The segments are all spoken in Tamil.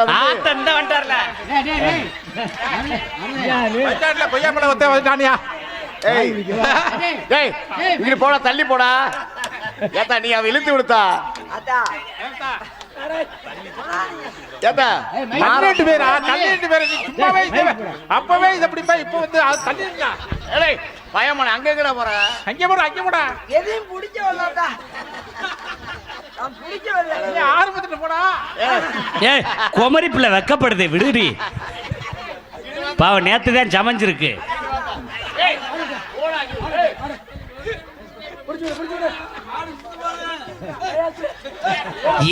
இந்த வந்துட்டார்ல பஞ்சாயத்துல கொய்யா பழம் ஒத்தே வந்துட்டானியா? ஏய். ஏய் போடா தள்ளி போடா. ஏத்தா நீ அவ இழுத்து விடுத்தா? ஏத்தா. பன்னெண்டு பேரா? பன்னெண்டு பேரு நீ சும்மாவே இது- அப்பவே இது அப்படி போய் இப்போ வந்து அது தள்ளிருந்தா ஏய் பயமான அங்க எங்கடா போற? அங்கே போடா அங்கே போடா. எதையும் வரலாம்டா குமரி பிள்ளை வெக்கப்படுது விடுடி. பாவம் நேத்து தான் சமைஞ்சிருக்கு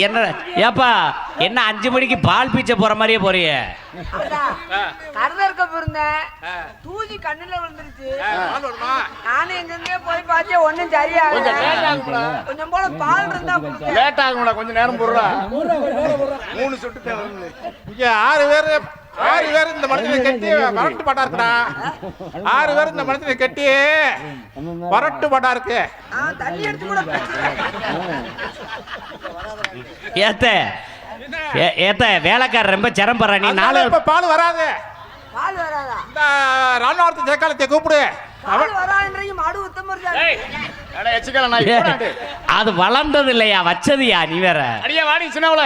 என்ன? ஏப்பா என்ன அஞ்சு மணிக்கு பால் பீச்ச போற மாதிரியே போறிய? இருக்க பிறந்தேன் தூசி கண்ணுல விழுந்துருச்சு. நானும் எங்கெங்கே போய் பார்த்தேன் ஒண்ணும் சரியாகல. கொஞ்சம் லேட் ஆகும்டா. கொஞ்சம் போல பால் இருந்தா. லேட் ஆகும்டா கொஞ்சம் நேரம் போடுறா. மூணு சுட்டு ஆறு பேரு ஆறு பேர் இந்த மனுஷனை கட்டி வரட்டு பாட்டா இருக்குடா. ஆறு பேர் இந்த மனுஷனை கட்டி வரட்டு பாட்டா இருக்கு. ஆ, தண்ணி எடுத்து கூட ஏத்த ஏத்த வேலைக்காரர் ரொம்ப சிரமப்படுற நீ நாலு பால் வராது. இந்த ராணுவத்தை ஜெயக்காலத்தை கூப்பிடு. அது வளர்ந்தது இல்லையா வச்சதுயா நீ வேற? அடியே வாடி சின்னவள.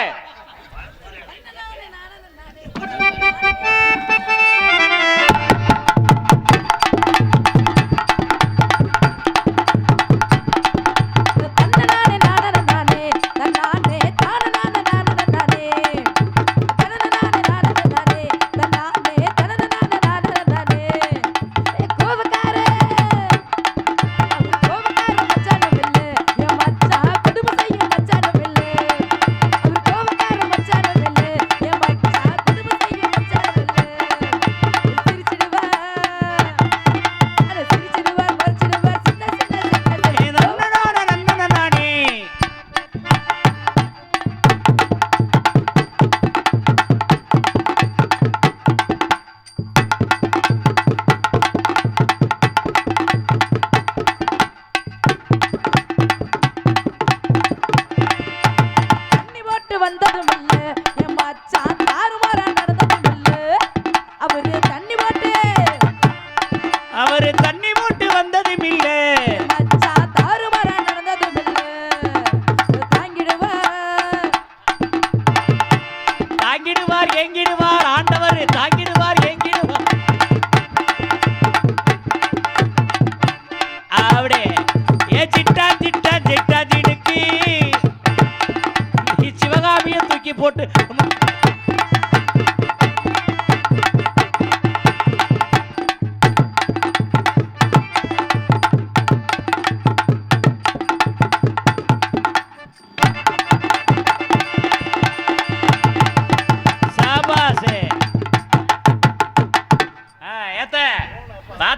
Thank you.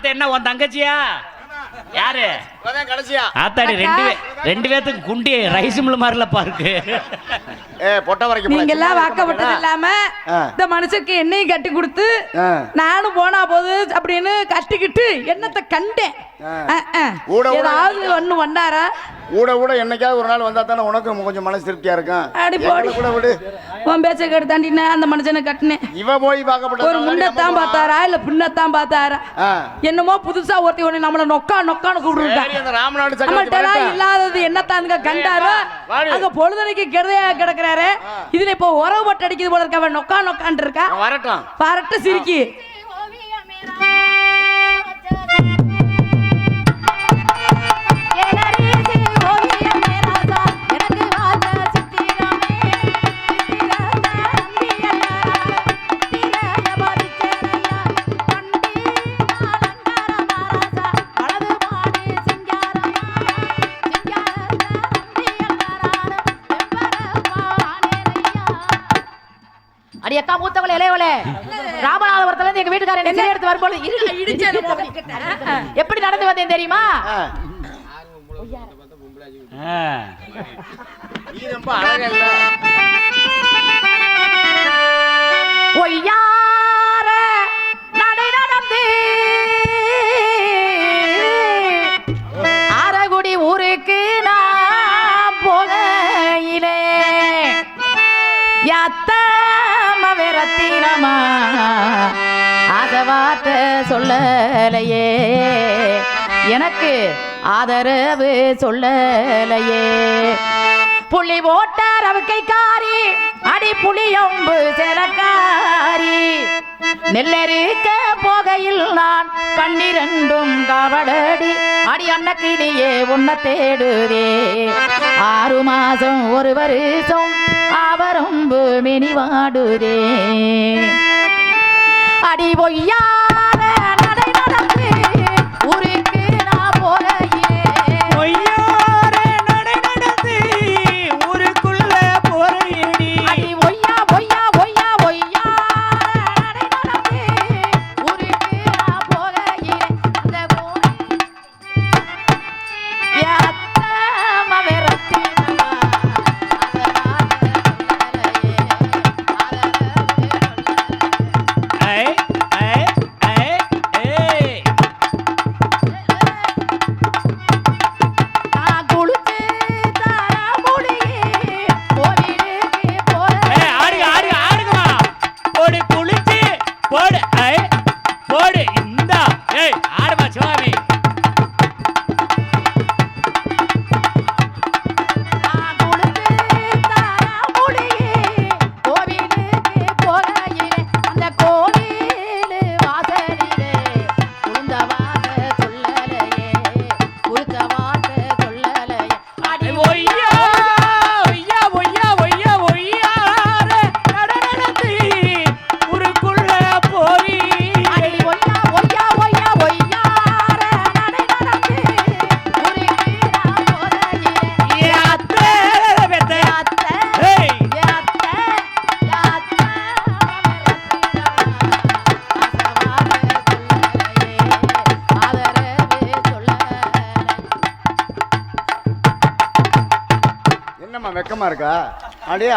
பார்த்த என்ன உன் தங்கச்சியா? யாரு? ஆத்தாடி ரெண்டு ரெண்டு பேத்துக்கு குண்டி ரைஸ் மில் மாதிரிலப்பா இருக்கு ஏ பொட்ட வரைக்கும் நீங்க எல்லாம் வாக்கப்பட்டது இல்லாம. இந்த மனுஷனுக்கு எண்ணெயும் கட்டி கொடுத்து. நானும் போனா போது அப்படின்னு கட்டிக்கிட்டு என்னத்தை கண்டேன். ஏதாவது ஒண்ணு வந்தாரா ஊட ஊட என்னைக்காவது ஒரு நாள் வந்தா தானே உனக்கு கொஞ்சம் மனசு திருப்தியா இருக்கும். அடி போடி. கூட விடு. உன் பேச்சை கேட்டு தாண்டினா அந்த மனுஷனை கட்டினேன். இவ போய் பார்க்கப்பட்ட ஒரு முன்னத்தான் பார்த்தாரா? இல்ல பின்னத்தான் பார்த்தாரா. என்னமோ புதுசா ஒருத்தி ஒண்ணு நம்மள நொக்கா நொக்கான்னு கூப்பிடுறா சரி, அந்த ராமநாடு நம்மள்ட்ட சக்கரவர்த்தி வரட்டும். இல்லாதது என்னத்தானுங்க கண்டாரோ. அங்க பொழுதனைக்கு கெடுதையா கிடக்குறாரு. இதுல இப்போ உறவு பட்டு அடிக்குது போல இருக்க. நொக்கா நொக்கான் இருக்கா? வரட்டும். பரட்ட சிரிக்கி. எங்க வீட்டுக்காரர் என்ன எடுத்து வரும்போது எப்படி நடந்து வந்தேன் தெரியுமா? ஒய்யார நடை நடந்து ஆரகுடி ஊருக்கு நான் போகையிலே யாத்தம ரத்தினமா வார்த்தை சொல்லலையே. எனக்கு ஆதரவு சொல்லலையே. புள்ளி ஓட்டார் அவக்கை காரி அடி புளியொம்பு செலக்காரி. நெல்லரிக்க போகையில் நான் கண்ணிரண்டும் கவலடி அடி அன்னக்கிளியே உன்னை தேடுதே. ஆறு மாசம் ஒரு வருஷம் அவரம்பு மினி வாடுதே அடி பொய்யான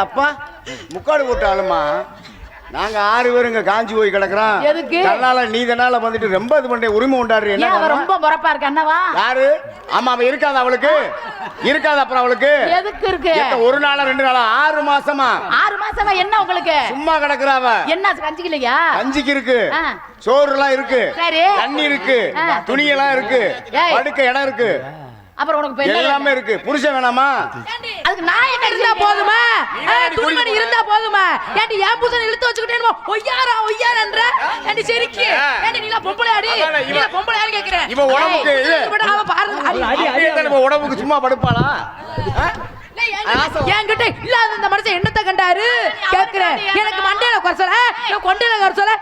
அப்பா. முக்காடு போட்ட ஆளுமா நாங்க ஆறு பேர் இங்க காஞ்சி போய் கிடக்குறோம். எதுக்கு? தன்னால நீ தன்னால வந்துட்டு ரொம்ப இது பண்ண உரிமை உண்டாடுற. என்ன அவ? ரொம்ப முறப்பா இருக்கு? அண்ணவா யாரு? ஆமா அவ இருக்காது அவளுக்கு. இருக்காது அப்புறம் அவளுக்கு. எதுக்கு இருக்கு? ஒரு நாளா ரெண்டு நாளா? ஆறு மாசமா. ஆறு மாசமா என்ன உங்களுக்கு? சும்மா கிடக்குறா அவ. என்ன கஞ்சிக்கலையா? கஞ்சிக்கு இருக்கு. சோறு எல்லாம் இருக்கு. தண்ணி இருக்கு. துணி எல்லாம் இருக்கு. படுக்க இடம் இருக்கு. அப்புறம் உனக்கு பெண்ணு எல்லாமே இருக்கு. புருஷன் வேணாமா? அதுக்கு நான் என்ன இருந்தா போதுமா? நீ துணிமணி இருந்தா போதுமா? ஏன்டி என் புருஷன் இழுத்து வச்சுக்கிட்டே ஒய்யாரா ஒய்யாரன்ற ஏன்டி சரிக்கு. ஏன்டி நீல பொம்பளை அடி நீல பொம்பளை யாரு கேக்குறேன் இவ உடம்புக்கு. அவ பாருங்க. அடி தான் நம்ம உடம்புக்கு சும்மா படுப்பாளா? என்கிட்ட- இல்லாத இந்த மனுஷன் என்னத்த கண்டாரு? கேக்குறேன் எனக்கு மண்டையில குறைச்சல நான் கொண்டையில குறைச்சல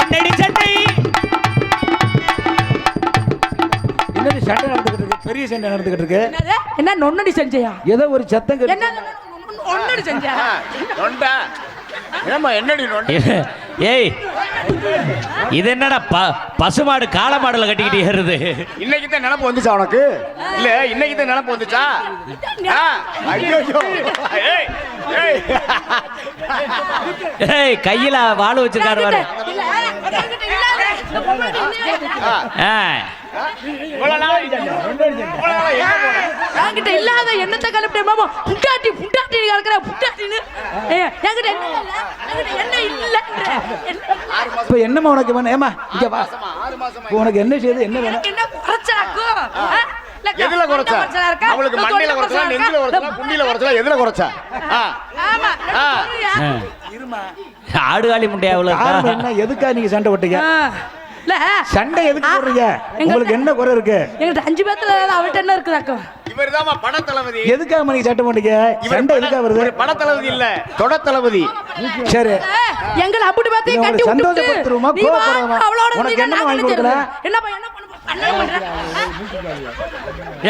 என்னடி சண்டை? என்னடி சண்டை நடந்துகிட்டு இருக்கு? பெரிய சண்டை நடந்துகிட்டு இருக்கு? என்ன நொண்ணடி செஞ்சியா? ஏதோ ஒரு சத்தம் கேட்டு- என்ன ஒன்னடி செஞ்சா நொண்டா. என்னம்மா என்னடி நொண்ட? ஏய் இது என்னடா ப பசுமாடு காளை மாடுல கட்டிக்கிட்டு ஏறுது? இன்னைக்கு தான் நினப்பு வந்துச்சா உனக்கு? இல்ல இன்னைக்கு தான் நினப்பு வந்துச்சா? ஏய் கையில வாள் வச்சிருக்காரு என்கிட்ட இல்லாத என்னத்தை கலப்பிட்டே மாமா இருக்கிற புட்டாட்டின்னு ஏய், என்கிட்ட என்ன இல்ல என்கிட்ட என்ன இல்லன்ற. என்ன- இப்ப என்னம்மா உனக்கு வேணும்? ஏமா இங்க வா. மாசமா, ஆறு மாசமா இப்ப உனக்கு என்ன செய்யுது என்ன வேணும் என்ன எதுல குறைச்சா? அவளுக்கு மண்டையில குறைச்சா நெஞ்சில? குறைச்சா குண்டில குறைச்சா எதுல குறைச்சா? ஆ, ஆமா ஆ. சொல்றியா? ஆ. ஆடுகாலி முண்டையா அவ்வளோ காரணம் என்ன? எதுக்கா நீங்க சண்டை போட்டீங்க. இல்ல சண்டை எதுக்கு போடுறீங்க? உங்களுக்கு என்ன குறை இருக்கு? எங்கிட்ட அஞ்சு பேத்துல அவள்கிட்ட என்ன இருக்குதாக்கும் இவர்தாம்மா பட தளபதி எதுக்காக சண்டை போட்டீங்க இவர் சண்டை எதுக்காக வருது? இவர் பட தளபதி இல்ல தொட தளபதி சரி எங்களை அப்படி பார்த்து கட்டி வா, கோவப்படுறோமா? உனக்கு நான் வாங்கி என்ன கொடுக்கல? என்ன பண்ண என்ன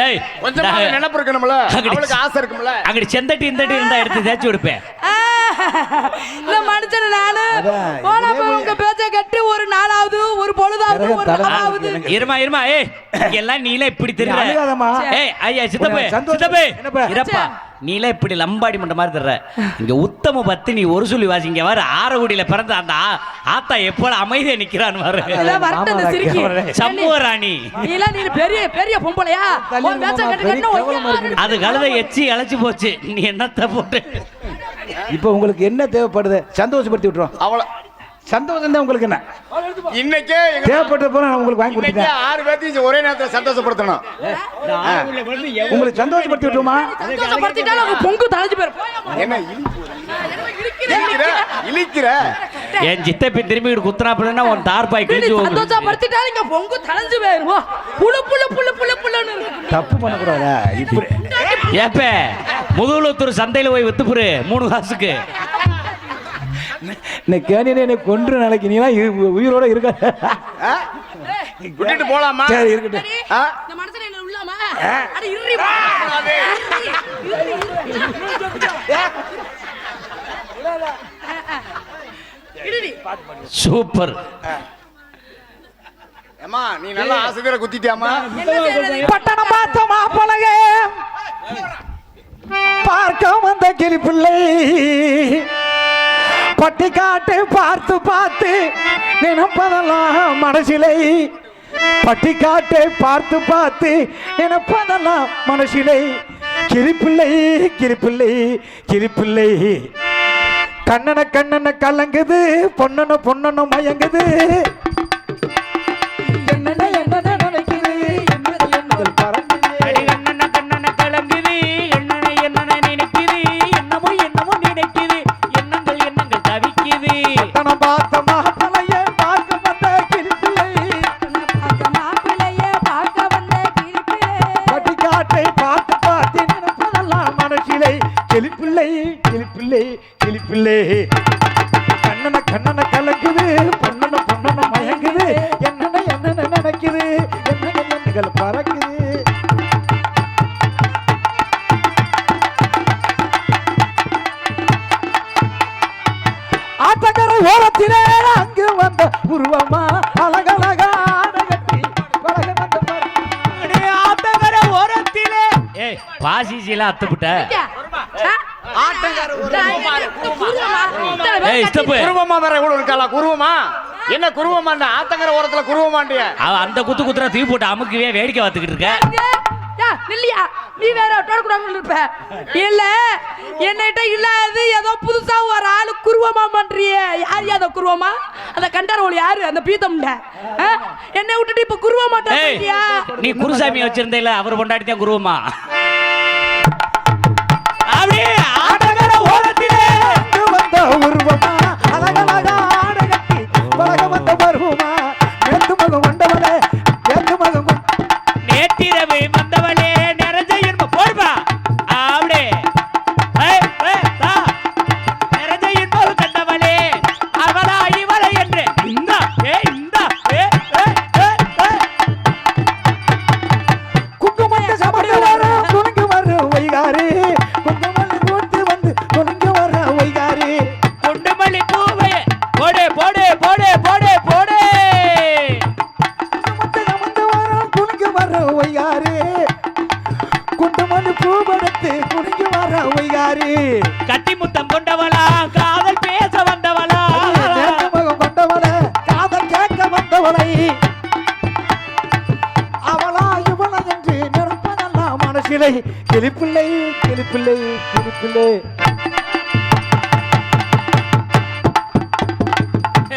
ஏய் கொஞ்சமா நினைப்பு இருக்கணும்ல அவளுக்கு ஆசை இருக்கும்ல? அங்கடி செந்தட்டி இந்தட்டி இருந்தா எடுத்து தேய்ச்சி கொடுப்பேன் ஆ, இந்த மனுஷன் நானு போனா போய் உங்க பேச்ச கட்டி ஒரு நாளாவது ஒரு பொழுதாவது ஒரு நாளாவது. இருமா இருமா ஏய் எல்லாம் நீல இப்படி. தெரியுற ஏய் ஐயா சித்தப்பு? இருப்பா. நீல இப்படி லம்பாடி மண்ட மாதிரி தர்ற. இங்க உத்தம பத்தி நீ ஒரு சொல்லி வாசி. இங்க வர ஆரகுடியில பிறந்த அந்த ஆத்தா எப்போ அமைதியா நிக்கிறான்னு வர. சம்புவ ராணி. பெரிய பெரிய பொம்பளையா. அது கழுத எச்சி அழைச்சு போச்சு. நீ என்னத்த போட்டு? இப்போ உங்களுக்கு என்ன தேவைப்படுது? சந்தோஷப்படுத்தி விட்டுரும் அவள சந்தோஷம் தான் உங்களுக்கு என்ன? இன்னைக்கே தேவைப்பட்ட போல நான் உங்களுக்கு வாங்கி கொடுத்துட்டேன். ஆறு பேர்த்தையும் ஒரே நேரத்துல சந்தோஷப்படுத்தணும். உங்களுக்கு சந்தோஷப்படுத்தி விட்டுருமா சந்தோஷப்படுத்திட்டாலும் பொங்கு தலைஞ்சு போயிரு போயா என்ன இழிக்கிற இழிக்கிற என் சித்தப்பி திரும்பி குத்துறாப்புலன்னா உன் தார்பாய் கிழிச்சு போகும். சந்தோஷப்படுத்திட்டாலும் இங்க பொங்கு தலைஞ்சு போயிருவோம் புழு புழு புழு புழு புழுன்னு. தப்பு பண்ணக்கூடாதா? இப்படி. ஏப்ப முதுகுலத்தூர் சந்தையில போய் வித்துப்புரு மூணு காசுக்கு. இந்த கேணியனை என்னை கொன்று நாளைக்கு நீலாம் உயிரோட இருக்க? விட்டுட்டு போலாமா? சரி இருக்கட்டும்? இந்த என்ன உள்ளாமா? அட இருறி. சூப்பர். ஏமா நீ நல்லா ஆசுகிற குத்திட்டியாமா? பட்டணம் பார்த்த மாப்பிளையே பார்க்க வந்த கிளி பிள்ளை. பட்டிக்காட்டு பார்த்து பார்த்து நினைப்பதெல்லாம் மனசிலை. பட்டி காட்டை பார்த்து பார்த்து நினைப்பதெல்லாம் மனசிலை. கிளிப்பிள்ளை கிளிப்பிள்ளை கிளிப்பிள்ளை கண்ணனை கண்ணனை கலங்குது பொன்னனை பொன்னனை மயங்குது. கிளிப்பிள்ளை கிளிப்பிள்ளை. கிளிப்பிள்ளை. கண்ணன கண்ணன கலக்குது பொண்ணன பொண்ணன மயங்குது. என்னென்ன என்னென்ன நினைக்குது? எண்ணங்கள் எண்ணங்கள் ஓரத்திலே அங்கு வந்த உருவமா அழகழகா ஆடகட்டி பழக வந்த பாரு. அடி ஆத்தங்கர ஓரத்திலே. ஏய் பாசிசில அத்துப்புட்ட. குருவமா வேற கூட இருக்காளா? குருவமா என்ன குருவமா இந்த ஆத்தங்கர ஓரத்துல குருவமாண்டிய அவ அந்த குத்து குத்துறா தூக்கி போட்டு அமுக்குவே வேடிக்கை பார்த்துக்கிட்டு இருக்க. இங்க. நீ வேற தொடக்கூடாதுன்னு இருப்ப. இல்ல என்னகிட்ட இல்லாது ஏதோ புதுசா ஒரு ஆளு குருவமா பண்றியே. யார் அந்த குருவமா? அந்த கண்டாரோல் யாரு? அந்த பீத்தம்ட என்னை விட்டுட்டு இப்ப குருவமா நீ குருசாமி வச்சிருந்தேல அவர் கொண்டாடி தான் குருவமா?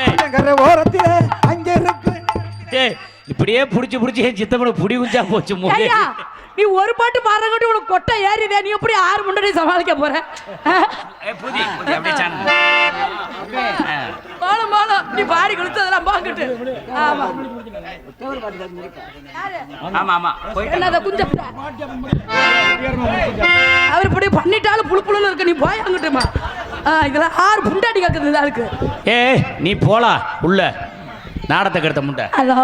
ஏய், கரை ஓரத்திலே அங்கே இருக்கு. ஏய், இப்படியே புடிச்சு புடிச்சு என் சித்தப்பட புடி குஞ்சா போச்சு ஐயா நீ ஒரு பாட்டு பாடுறங்கட்டி உனக்கு கொட்டை ஏறிதே நீ எப்படி ஆறு முன்னாடி சமாளிக்க போற. மாலும் மாலும் நீ பாடி கொடுத்ததெல்லாம் பாக்கட்டு ஆமா? ஆமா ஆமா. போயிட்டு என்ன அதை குஞ்ச புட்டா? அவர் இப்படி பண்ணிட்டாலும் புழு புழுன்னு இருக்கு. நீ போய் அங்கிட்டுமா. இதெல்லாம் ஆறு புண்டாடி கேக்குது இந்த ஆளுக்கு. ஏய் நீ போலா உள்ள. நாடத்தை கெடுத்த முண்டை. ஹலோ.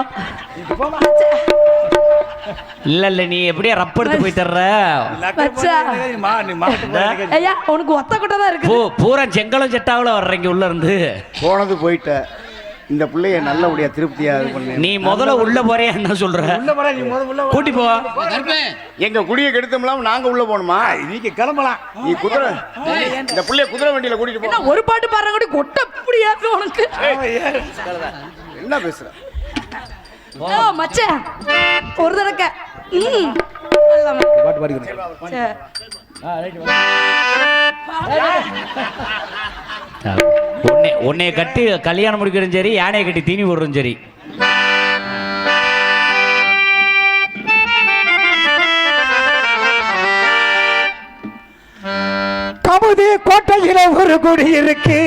இல்ல இல்ல நீ எப்படியா ரப்ப எடுத்து போய் தர்ற? ஐயா உனக்கு ஒத்த கொட்டை தான் இருக்கு பூ பூரா செங்கலும் செட்டாவில் வர்றீங்க உள்ள இருந்து. போனது போயிட்ட. இந்த பிள்ளைய நல்லபடியா திருப்தியா இது பண்ணு. நீ முதல்ல உள்ள போறியா என்ன சொல்ற? கூட்டி போ. எங்க குடியை கெடுத்தோம்லாம் நாங்க உள்ள போகணுமா? நீங்க கிளம்பலாம். நீ குதிரை இந்த பிள்ளைய குதிரை வண்டியில கூட்டிட்டு போ. ஒரு பாட்டு பாடுற கூட கொட்டை புரியாது உனக்கு. என்ன பேசுற? ஓ மச்சான். ஒரு தடக்க. ம். பாட்டு பாடிக்கணும். சரி. கட்டி கல்யாணம் முடிக்கிறதும் சரி யானையை கட்டி தீனி போடுறதும் சரி. கமுதி கோட்டையில ஒரு குடி இருக்கு.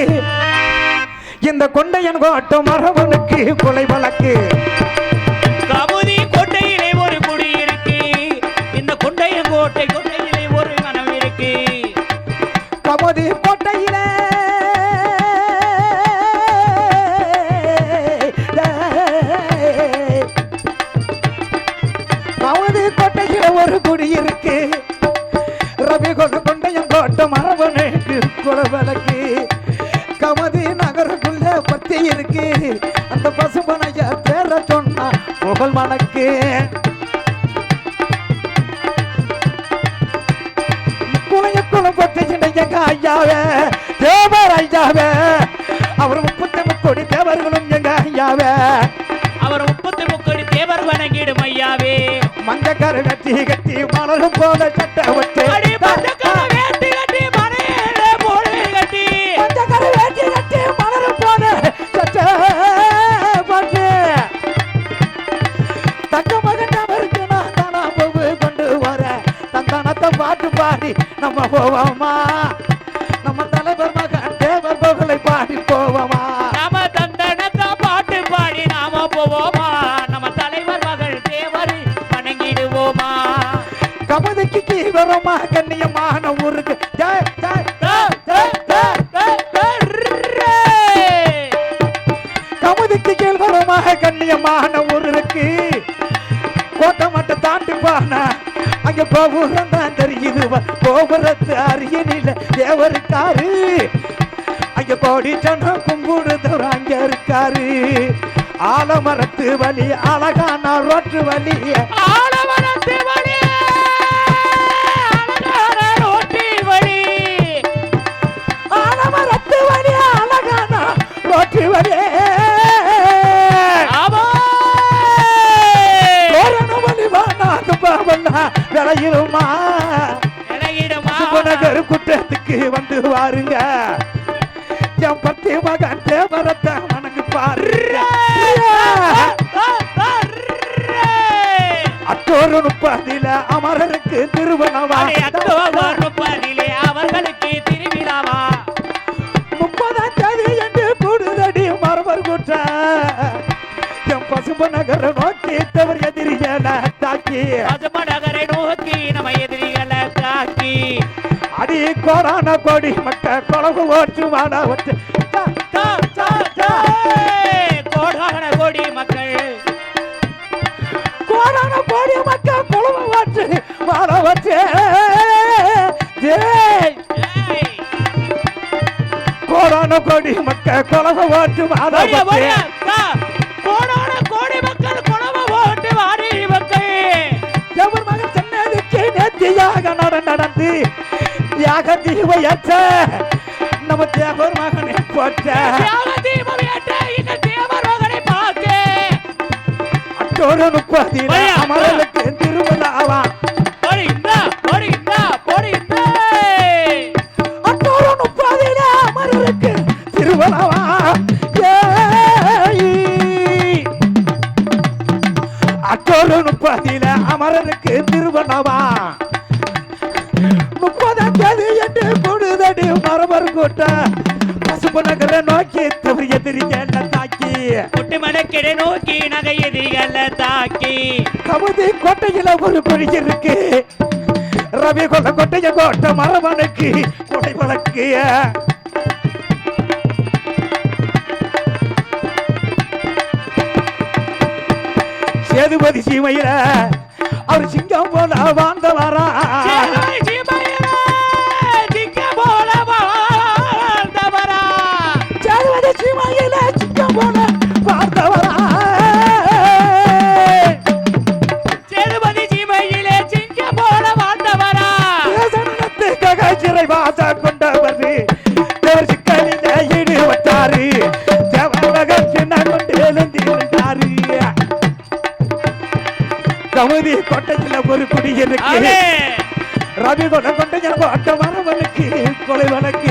இந்த கொண்டையன் கோட்டை மரபனுக்கு கொலை வழக்கு. கோட்டை கோட்டையிலே ஒரு மனம் இருக்கு. கமுதி கோட்டையில் தங்க மகன் அவருக்கு நான் தானா பூவு கொண்டு வர. தந்தானத்தை பாட்டு பாடி நம்ம போவோமா? நம்ம தலைவர் மகன் தேவர் புகழை பாடி போவோமா? நாம தந்தனத்தை பாட்டு பாடி நாம போவோமா? நம்ம தலைவர் மகள் தேவர் வணங்கிடுவோமா? கமதிக்கு தீவிரமா கண்ணியமான கோபுரம் தான் தெரியுது வ- கோபுரத்து அருகினில தேவருக்காரு. அங்க கோடி சனம் கும்பிடுதவர் அங்க இருக்காரு. ஆலமரத்து வழி அழகான ரோட்டு வழி ஆலமரத்து வழி அழகான ரோட்டி விலகிடுமா சுபநகர் குற்றத்துக்கு வந்து வாருங்க. என் பத்தி மகன் தேவரத்தை மனங்கு பாரு அத்தோரு முப்பதில அமரருக்கு திருவனவா முப்பதிலே அவர்களுக்கு திருவிழாவா? முப்பதாம் தேதி என்று கூடுதடி மரபர் குற்ற. என் பசும்பு நகர நோக்கி தவறு எதிரிகள தாக்கி. கோடான கோடி மக்க கொலவு ஓட்டு வாட ஒட்டு கோடான கோடி மக்கள். கோடான கோடி மக்க கொலவு ஓட்டு வாட ஒட்டு கோடான கோடி மக்க கொலவு ஓட்டு வாட. கோடான கோடி மக்கள் குழம்பு போட்டு வாடி மக்கள். எவர் மகன் சென்னதுக்கு நேர்த்தியாக நட நடந்து யாக தீவையற்ற நம்ம தேவர் மகனை போற்ற தியாக தீபம் ஏற்ற இந்த தேவர் மகனை பார்த்து அட்டோடு முப்பதில் ஐயா, அமரலுக்கு திருவிழாவா இந்தா. அட்டோடு முப்பதில் அமரலுக்கு திருவிழாவா மரபர் கூட்ட பசுப்பு நகர நோக்கி தவறு எதிரிகள் தாக்கி. முட்டு மடக்கிடை நோக்கி நகை எதிரிகளை தாக்கி. கமுதி கோட்டையில ஒரு குழி இருக்கு. ரவி கொண்ட கோட்டைய கோட்டை மரபனுக்கு கொடை வழக்கு சேதுபதி சீமையில அவர் சிங்கம் போல வாழ்ந்தவரா. கமுதி கோட்டையில் ஒரு குடி இருக்கு. ரவி கொலை கொண்ட கோட்டை வரவனுக்கு கொலை வழக்கு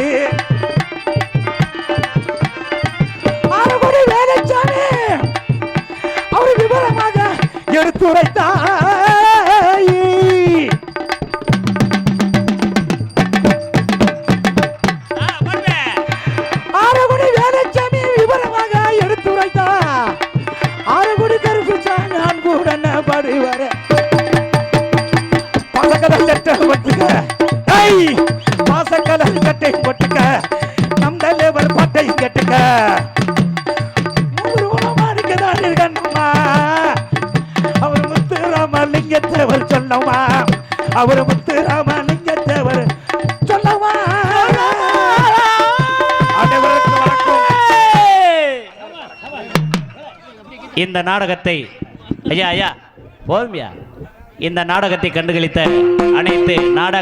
ஒட்டுக்க சட்டை போட்டுக்க. ஐய் பாசக்கடல் நம் தலைவர் பட்டை கட்டுக்க. நூறு உணவானிக்கதான் இருக்கணுமா? அவர் முத்துராமலிங்கத்தேவர் சொல்லவா? அவர் முத்துராமலிங்கத்தேவர் சொல்லவா? அனைவருக்கும் இந்த நாடகத்தை ஐயா ஐயா போதுமையா இந்த நாடகத்தை கண்டுகளித்த அனைத்து நாடக